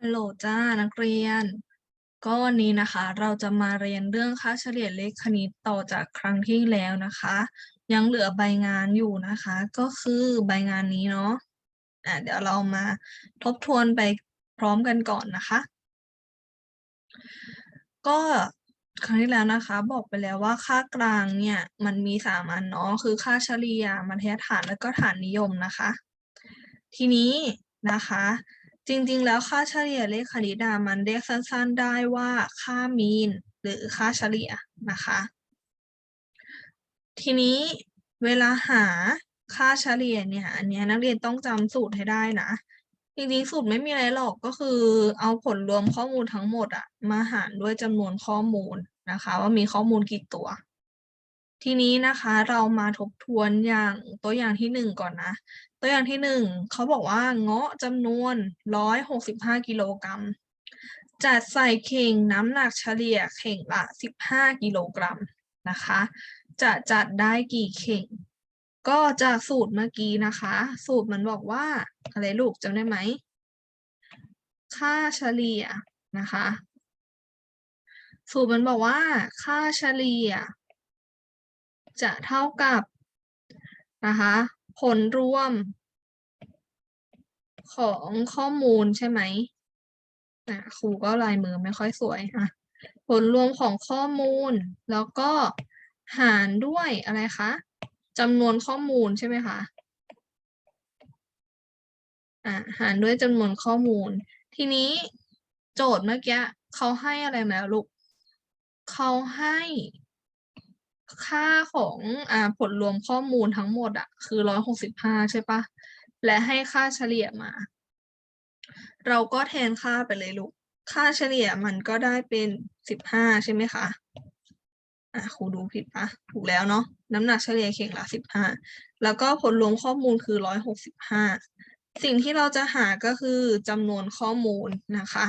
ฮัลโหลจ้านักเรียน ก็วันนี้นะคะ เราจะมาเรียนเรื่องค่าเฉลี่ยเลขคณิตต่อจากครั้งที่แล้วนะคะ ยังเหลือใบงานอยู่นะคะ ก็คือใบงานนี้เนาะอะเดี๋ยวเรามาทบทวนไปพร้อมกันก่อนนะคะ ก็ครั้งที่แล้วนะคะ บอกไปแล้วว่าค่ากลางเนี่ยมันมีสามอันเนาะคือค่าเฉลี่ยมัธยฐานแล้วก็ฐานนิยมนะคะ ทีนี้ นะคะ จริงๆ แล้วค่าเฉลี่ยเลขคณิตอะมันเรียกสั้นๆ ได้ว่าค่ามีน หรือค่าเฉลี่ยนะคะ ทีนี้เวลาหาค่าเฉลี่ยเนี่ยอันเนี้ยนักเรียนต้องจำสูตรให้ได้นะจริงๆสูตรไม่มีอะไรหรอกก็คือเอาผลรวมข้อมูลทั้งหมดอะมาหารด้วยจำนวนข้อมูลนะคะ ว่ามีข้อมูลกี่ตัว ทีนี้นะคะเรามาทบทวนอย่างตัวอย่างที่หนึ่งก่อนนะ ตัวอย่างที่หนึ่งเขาบอกว่าเงาะจำนวนร้อยหกสิบห้ากิโลกรัมจัดใส่เข่งน้ำหนักเฉลี่ยเข่งละสิบห้ากิโลกรัมนะคะ จะจัดได้กี่เข่ง ก็จากสูตรเมื่อกี้นะคะ สูตรมันบอกว่าอะไรลูกจำได้ไหม ค่าเฉลี่ยนะคะ สูตรมันบอกว่า ค่าเฉลี่ย จะเท่ากับนะคะ ผลรวม ของข้อมูลใช่ไหมอะครูก็ลายมือไม่ค่อยสวยอะผลรวมของข้อมูล แล้วก็หารด้วยอะไรคะจำนวนข้อมูลใช่ไหมคะอะหารด้วยจำนวนข้อมูล ทีนี้โจทย์เมื่อกี้เขาให้อะไรมาลูกเขาให้ค่าของอ่าผลรวมข้อมูลทั้งหมดอะคือร้อยหกสิบห้าใช่ปะ และให้ค่าเฉลี่ยมา เราก็แทนค่าไปเลยลูก ค่าเฉลี่ยมันก็ได้เป็นสิบห้าใช่ไหมคะอะครูดูผิดปะถูกแล้วเนาะน้ำหนักเฉลี่ยเข่งละสิบห้าแล้วก็ผลรวมข้อมูลคือร้อยหกสิบห้าสิ่งที่เราจะหาก็คือจำนวนข้อมูลนะคะ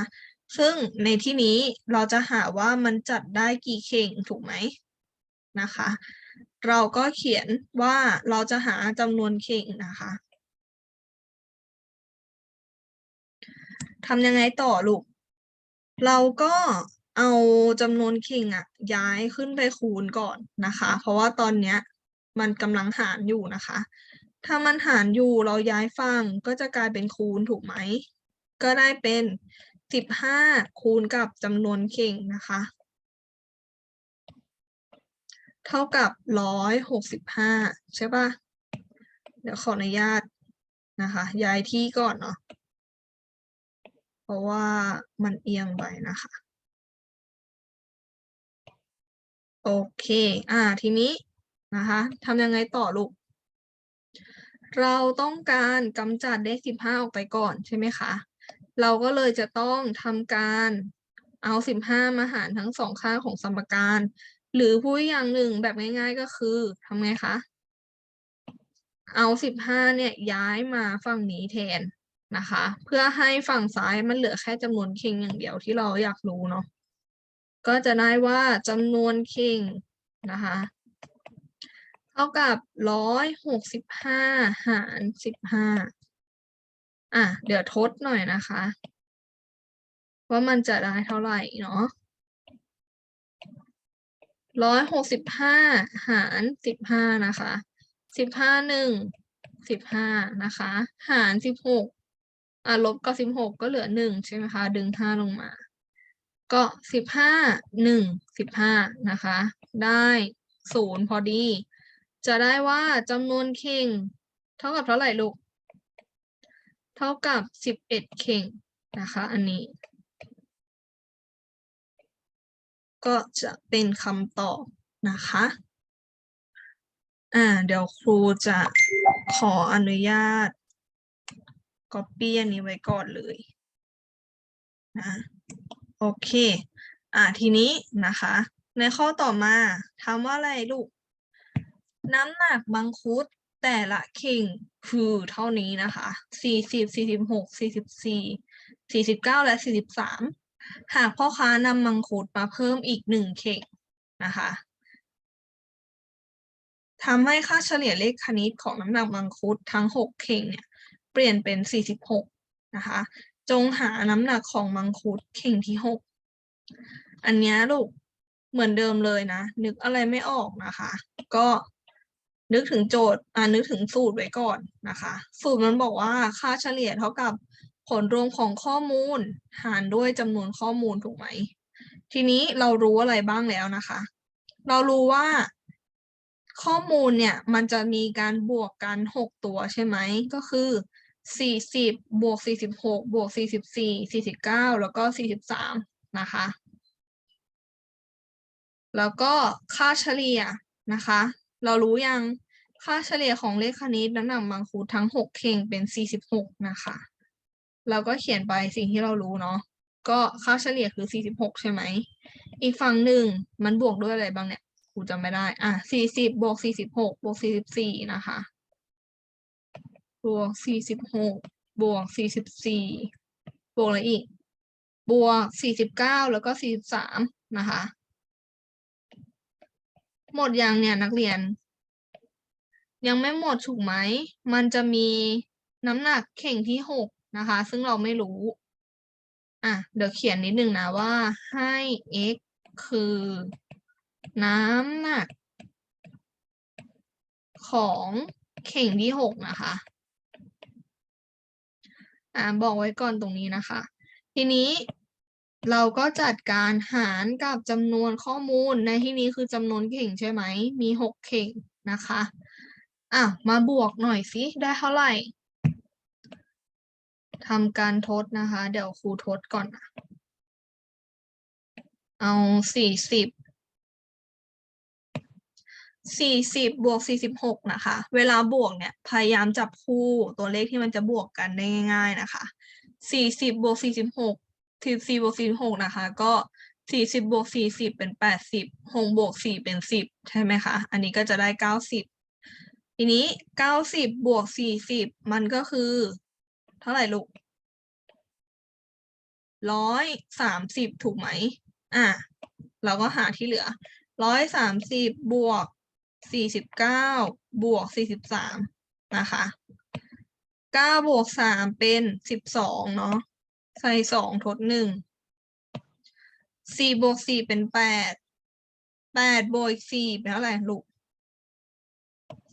ซึ่งในที่นี้เราจะหาว่ามันจัดได้กี่เข่งถูกไหมนะคะ เราก็เขียนว่าเราจะหาจำนวนเข่งนะคะ ทำยังไงต่อลูก เราก็เอาจำนวนเข่งอะย้ายขึ้นไปคูณก่อนนะคะ เพราะว่าตอนเนี้ยมันกำลังหารอยู่นะคะ ถ้ามันหารอยู่เราย้ายฝั่งก็จะกลายเป็นคูณถูกไหม ก็ได้เป็นสิบห้าคูณกับจำนวนเข่งนะคะ เท่ากับร้อยหกสิบห้าใช่ปะเดี๋ยวขออนุญาตนะคะ ย้ายที่ก่อนเนาะ ราะว่ามันเอียงไปนะคะ โอเค อ่า ทีนี้นะคะทำยังไงต่อลูก เราต้องการกำจัดเลขสิบห้าออกไปก่อนใช่ไหมคะ เราก็เลยจะต้องทำการเอาสิบห้ามาหารทั้งสองข้างของสมการ หรือพูดอย่างหนึ่งแบบง่าย ๆ ก็คือทำไงคะ เอาสิบห้าเนี่ยย้ายมาฝั่งนี้แทน นะคะ เพื่อให้ฝั่งซ้ายมันเหลือแค่จำนวนเข่งอย่างเดียวที่เราอยากรู้เนาะก็จะได้ว่าจำนวนเข่งนะคะเท่ากับร้อยหกสิบห้าหารสิบห้าอะเดี๋ยวทดหน่อยนะคะ ว่ามันจะได้เท่าไหร่เนาะร้อยหกสิบห้าหารสิบห้านะคะสิบห้าหนึ่งสิบห้านะคะ หารสิบหก อะลบกับสิบหกก็เหลือหนึ่งใช่ไหมคะ ดึงห้าลงมา ก็สิบห้าหนึ่งสิบห้านะคะ ได้ศูนย์พอดี จะได้ว่าจำนวนเข่ง เท่ากับเท่าไหร่ลูก เท่ากับสิบเอ็ดเข่งนะคะ อันนี้ ก็จะเป็นคำตอบนะคะอ่าเดี๋ยวครูจะขออนุญาต copy อันนี้ไว้ก่อนเลยนะโอเค อ่าทีนี้นะคะ ในข้อต่อมาถามว่าอะไรลูก น้ำหนักมังคุดแต่ละเข่งคือเท่านี้นะคะสี่สิบสี่สิบหกสี่สิบสี่สี่สิบเก้าและสี่สิบสามหากพ่อค้านำมังคุดมาเพิ่มอีกหนึ่งเข่งนะคะทำให้ค่าเฉลี่ยเลขคณิตของน้ำหนักมังคุดทั้งหกเข่งเนี่ย เปลี่ยนเป็นสี่สิบหกนะคะ จงหาน้ำหนักของมังคุดเข่งที่หกอันเนี้ยลูกเหมือนเดิมเลยนะ นึกอะไรไม่ออกนะคะ ก็นึกถึงโจทย์อ่านึกถึงสูตรไว้ก่อนนะคะ สูตรมันบอกว่าค่าเฉลี่ยเท่ากับผลรวมของข้อมูลหารด้วยจำนวนข้อมูลถูกไหม ทีนี้เรารู้อะไรบ้างแล้วนะคะ เรารู้ว่าข้อมูลเนี่ยมันจะมีการบวกกันหกตัวใช่ไหม ก็คือ สี่สิบบวกสี่สิบหกบวกสี่สิบสี่สี่สิบเก้าแล้วก็สี่สิบสามนะคะ แล้วก็ค่าเฉลี่ยนะคะ เรารู้ยังค่าเฉลี่ยของเลขคณิตน้ำหนักมังคุดทั้งหกเข่งเป็นสี่สิบหกนะคะเราก็เขียนไปสิ่งที่เรารู้เนาะก็ค่าเฉลี่ยคือสี่สิบหกใช่ไหม อีกฝั่งหนึ่งมันบวกด้วยอะไรบ้างเนี่ย ครูจำไม่ได้ อะสี่สิบบวกสี่สิบหกบวกสี่สิบสี่นะคะ บวกสี่สิบหกบวกสี่สิบสี่บวกอะไรอีก บวกสี่สิบเก้าแล้วก็สี่สิบสามนะคะ หมดยังเนี่ยนักเรียน ยังไม่หมดถูกไหม มันจะมีน้ำหนักเข่งที่หกนะคะ ซึ่งเราไม่รู้ อะ เดี๋ยวเขียนนิดนึงนะว่าให้ x คือน้ำหนักของเข่งที่หกนะคะ อ่าบอกไว้ก่อนตรงนี้นะคะ ทีนี้เราก็จัดการหารกับจำนวนข้อมูลในที่นี้คือจำนวนเข่งใช่ไหม มีหกเข่งนะคะอะมาบวกหน่อยสิได้เท่าไหร่ทำการทดนะคะ เดี๋ยวครูทดก่อน เอาสี่สิบ สี่สิบบวกสี่สิบหกนะคะ เวลาบวกเนี่ย พยายามจับคู่ตัวเลขที่มันจะบวกกันได้ง่าย ๆ นะคะสี่สิบบวกสี่สิบหกสี่สี่บวกสี่สิบหกนะคะ ก็สี่สิบบวกสี่สิบเป็นแปดสิบหกบวกสี่เป็นสิบใช่ไหมคะ อันนี้ก็จะได้เก้าสิบทีนี้เก้าสิบบวกสี่สิบมันก็คือ เท่าไหร่ลูกร้อยสามสิบถูกไหม อะ เราก็หาที่เหลือร้อยสามสิบบวก สี่สิบเก้าบวกสี่สิบสามนะคะเก้าบวกสามเป็นสิบสองเนาะใส่สองทดหนึ่งสี่บวกสี่เป็นแปดแปดบวกสี่เป็นเท่าไหร่ลูก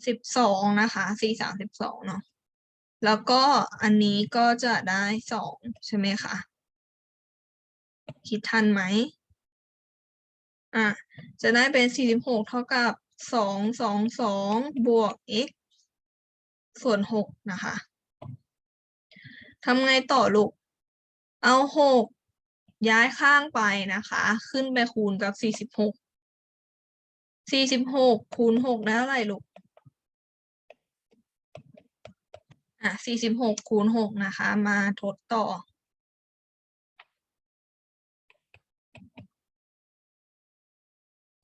สิบสองนะคะสี่สามสิบสองเนาะแล้วก็อันนี้ก็จะได้สองใช่ไหมคะ คิดทันไหมอะจะได้เป็นสี่สิบหกเท่ากับ สองสองสองบวก x ส่วนหกนะคะทำไงต่อลูก เอาหกย้ายข้างไปนะคะ ขึ้นไปคูณกับสี่สิบหกสี่สิบหกคูณหกได้เท่าไหร่ลูก อะสี่สิบหกคูณหกนะคะ มาทดต่อ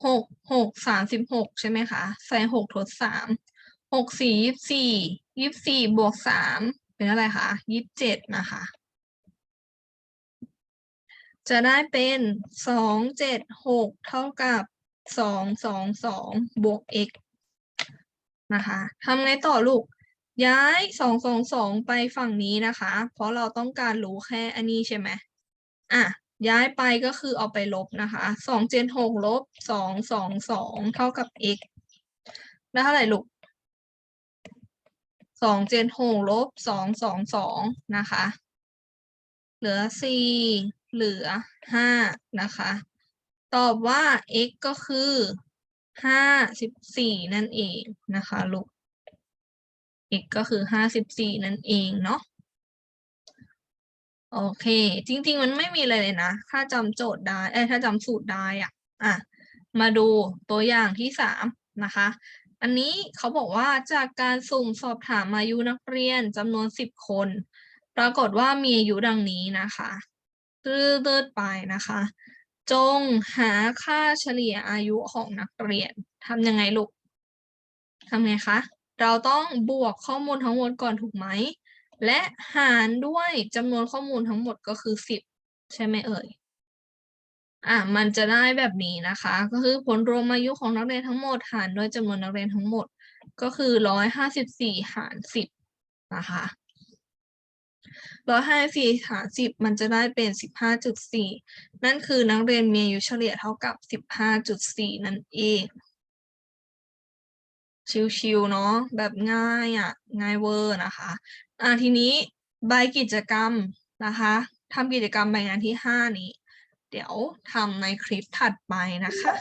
หกหกสามสิบหกใช่ไหมคะ ใส่หกทดสามหกสี่ยี่สิบสี่ยี่สิบสี่บวกสามเป็นอะไรคะยี่สิบเจ็ดนะคะ จะได้เป็นสองเจ็ดหกเท่ากับสองสองสองบวก x นะคะทำไงต่อลูก ย้ายสองสองสองไปฝั่งนี้นะคะ เพราะเราต้องการรู้แค่อันนี้ใช่ไหมอะ ย้ายไปก็คือเอาไปลบนะคะสองเจ็ดหกลบสองสองสองเท่ากับ x ได้เท่าไหร่ลูกสองเจ็ดหกลบสองสองสองนะคะ เหลือสี่เหลือห้านะคะ ตอบว่า x ก็คือห้าสิบสี่นั่นเองนะคะลูก x ก็คือห้าสิบสี่นั่นเองเนาะ โอเค จริง ๆ มันไม่มีอะไรเลยนะ ถ้าจำโจทย์ได้เอ้ถ้าจำสูตรได้อะอะ มาดูตัวอย่างที่สามนะคะ อันนี้เขาบอกว่าจากการสุ่มสอบถามอายุนักเรียนจำนวนสิบคน ปรากฏว่ามีอายุดังนี้นะคะตืดไปนะคะ จงหาค่าเฉลี่ยอายุของนักเรียนทำยังไงลูกทำไงคะ เราต้องบวกข้อมูลทั้งหมดก่อนถูกไหม และหารด้วยจำนวนข้อมูลทั้งหมดก็คือสิบใช่ไหมเอ่ย อะมันจะได้แบบนี้นะคะ ก็คือผลรวมอายุของนักเรียนทั้งหมดหารด้วยจำนวนนักเรียนทั้งหมด ก็คือร้อยห้าสิบสี่หารสิบนะคะร้อยห้าสี่หารสิบมันจะได้เป็นสิบห้าจุดสี่นั่นคือนักเรียนมีอายุเฉลี่ยเท่ากับสิบห้าจุดสี่นั่นเอง ชิลๆเนาะแบบง่ายอะง่ายเวอร์นะคะอ่าทีนี้ใบกิจกรรมนะคะทำกิจกรรมใบงานที่ห้านี้ เดี๋ยวทำในคลิปถัดไปนะคะ